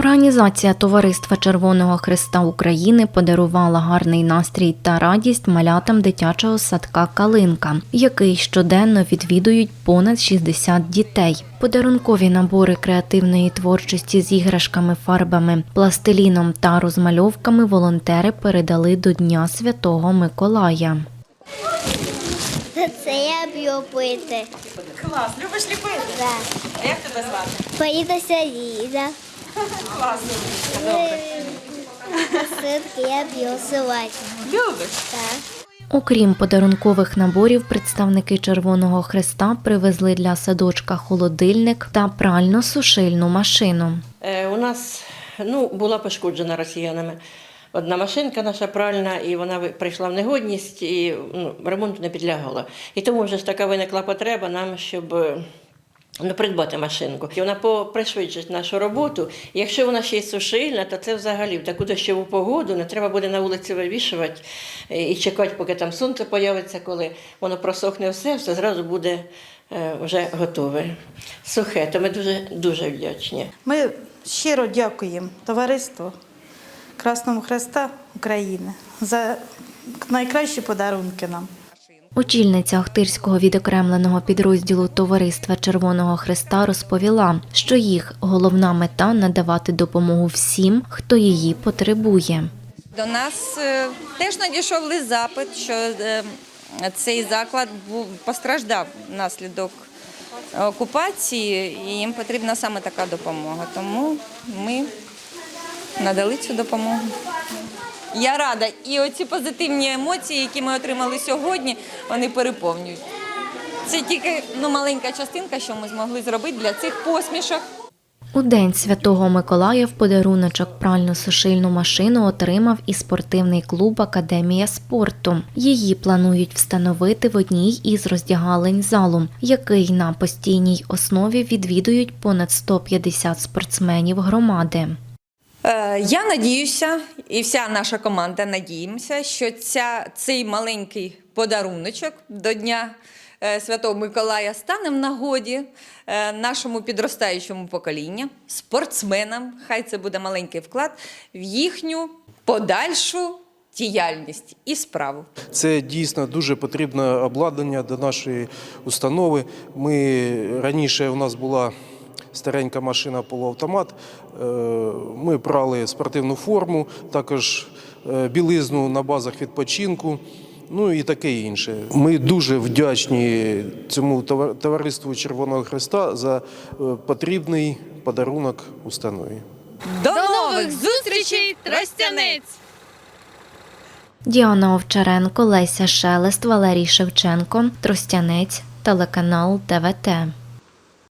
Організація Товариства Червоного Христа України подарувала гарний настрій та радість малятам дитячого садка Калинка, який щоденно відвідують понад 60 дітей. Подарункові набори креативної творчості з іграшками, фарбами, пластиліном та розмальовками волонтери передали до Дня Святого Миколая. Це я б'ю пити. Клас, любиш ліпити? Да. А як тебе звати? Поїдуся Ліза. Класно. Ситки я б'ю. Любиш? Так. Окрім подарункових наборів, представники Червоного Христа привезли для садочка холодильник та прально-сушильну машину. Е, У нас ну, була пошкоджена росіянами. Одна машинка наша пральна, і вона прийшла в негодність, і ну, ремонту не підлягала. І тому вже ж така виникла потреба нам, щоб ну, придбати машинку. І вона пришвидшить нашу роботу. І якщо вона ще й сушильна, то це взагалі в таку дощову погоду не треба буде на вулиці вивішувати е, і чекати, поки там сонце появиться, коли воно просохне все, все зразу буде е, вже готове. Сухе, то ми дуже, дуже вдячні. Ми щиро дякуємо товариству Красному Хреста України за найкращі подарунки нам. Очільниця Охтирського відокремленого підрозділу Товариства Червоного Христа розповіла, що їх головна мета надавати допомогу всім, хто її потребує. До нас е, теж надійшов лист запит, що е, цей заклад постраждав внаслідок окупації, і їм потрібна саме така допомога. Тому ми надали цю допомогу. Я рада, і оці позитивні емоції, які ми отримали сьогодні, вони переповнюють. Це тільки ну, маленька частинка, що ми змогли зробити для цих посмішок. У день Святого Миколая в подаруночок прально-сушильну машину отримав і спортивний клуб Академія спорту. Її планують встановити в одній із роздягалень залу, який на постійній основі відвідують понад 150 спортсменів громади. Е, Я надіюся, і вся наша команда надіємося, що ця, цей маленький подаруночок до Дня е, Святого Миколая стане в нагоді е, нашому підростаючому поколінню, спортсменам. Хай це буде маленький вклад в їхню подальшу діяльність і справу. Це дійсно дуже потрібне обладнання до нашої установи. Ми раніше у нас була старенька машина полуавтомат. Е, Ми брали спортивну форму, також е, білизну на базах відпочинку. Ну і таке інше. Ми дуже вдячні цьому товар- товариству Червоного Христа за е, потрібний подарунок установі. До нових зустрічей, Тростянець! Діана Овчаренко, Леся Шелест, Валерій Шевченко, Тростянець, телеканал ТВТ.